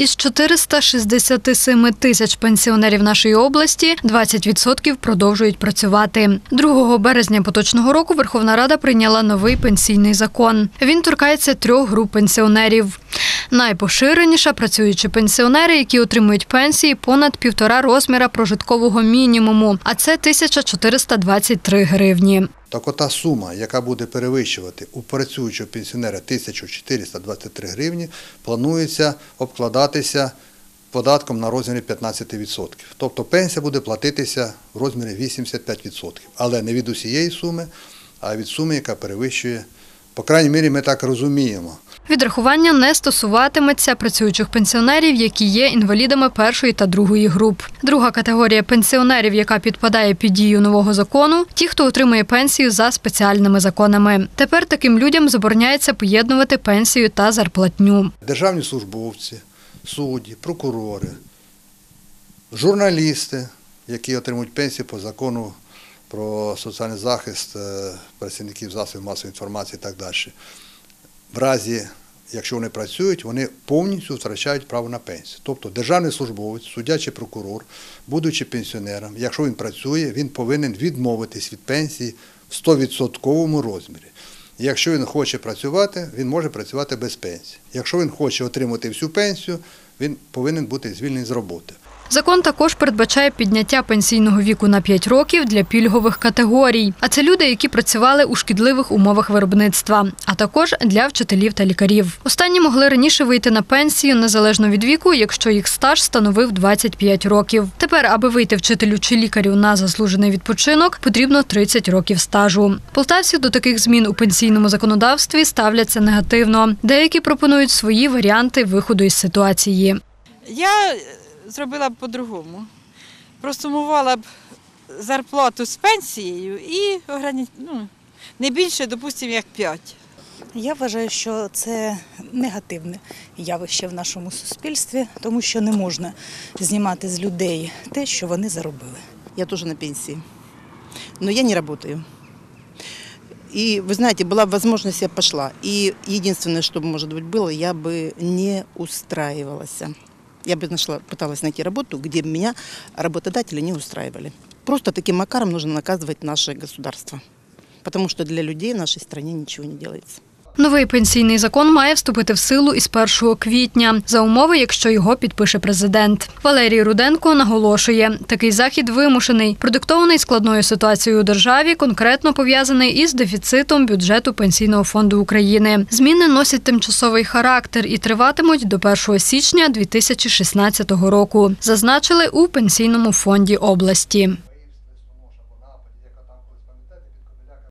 Із 467 тисяч пенсіонерів нашої області 20% продовжують працювати. 2 березня поточного року Верховна Рада прийняла новий пенсійний закон. Він торкається трьох груп пенсіонерів. Найпоширеніша працюючі пенсіонери, які отримують пенсії понад півтора розміра прожиткового мінімуму, а це 1423 гривні. Так ота сума, яка буде перевищувати у працюючого пенсіонера 1423 гривні, планується обкладатися податком на розмірі 15%. Тобто пенсія буде платитися в розмірі 85%. Але не від усієї суми, а від суми, яка перевищує, по крайній мірі, ми так розуміємо. Відрахування не стосуватиметься працюючих пенсіонерів, які є інвалідами першої та другої груп. Друга категорія пенсіонерів, яка підпадає під дію нового закону, ті, хто отримує пенсію за спеціальними законами. Тепер таким людям забороняється поєднувати пенсію та зарплатню. Державні службовці, судді, прокурори, журналісти, які отримують пенсію по закону про соціальний захист е, працівників засобів масової інформації і так далі. В разі, якщо вони працюють, вони повністю втрачають право на пенсію. Тобто державний службовець, суддя чи прокурор, будучи пенсіонером, якщо він працює, він повинен відмовитись від пенсії в 100% розмірі. Якщо він хоче працювати, він може працювати без пенсії. Якщо він хоче отримати всю пенсію, він повинен бути звільнений з роботи. Закон також передбачає підняття пенсійного віку на 5 років для пільгових категорій. А це люди, які працювали у шкідливих умовах виробництва, а також для вчителів та лікарів. Останні могли раніше вийти на пенсію незалежно від віку, якщо їх стаж становив 25 років. Тепер, аби вийти вчителю чи лікарю на заслужений відпочинок, потрібно 30 років стажу. Полтавці до таких змін у пенсійному законодавстві ставляться негативно. Деякі пропонують свої варіанти виходу із ситуації. Я зробила б по-другому. Просумувала б зарплату з пенсією і ограні... ну, не більше, допустимо, як 5. Я вважаю, що це негативне явище в нашому суспільстві, тому що не можна знімати з людей те, що вони заробили. Я тоже на пенсии. Но я не работаю. И, вы знаете, была бы возможность, я б пошла. И единственное, что, может быть, было, я бы не устраивалась. Я бы нашла, пыталась найти работу, где бы меня работодатели не устраивали. Просто таким макаром нужно наказывать наше государство. Потому что для людей в нашей стране ничего не делается. Новий пенсійний закон має вступити в силу із 1 квітня за умови, якщо його підпише президент. Валерій Руденко наголошує, такий захід вимушений, продиктований складною ситуацією у державі, конкретно пов'язаний із дефіцитом бюджету пенсійного фонду України. Зміни носять тимчасовий характер і триватимуть до 1 січня 2016 року. Зазначили у пенсійному фонді області.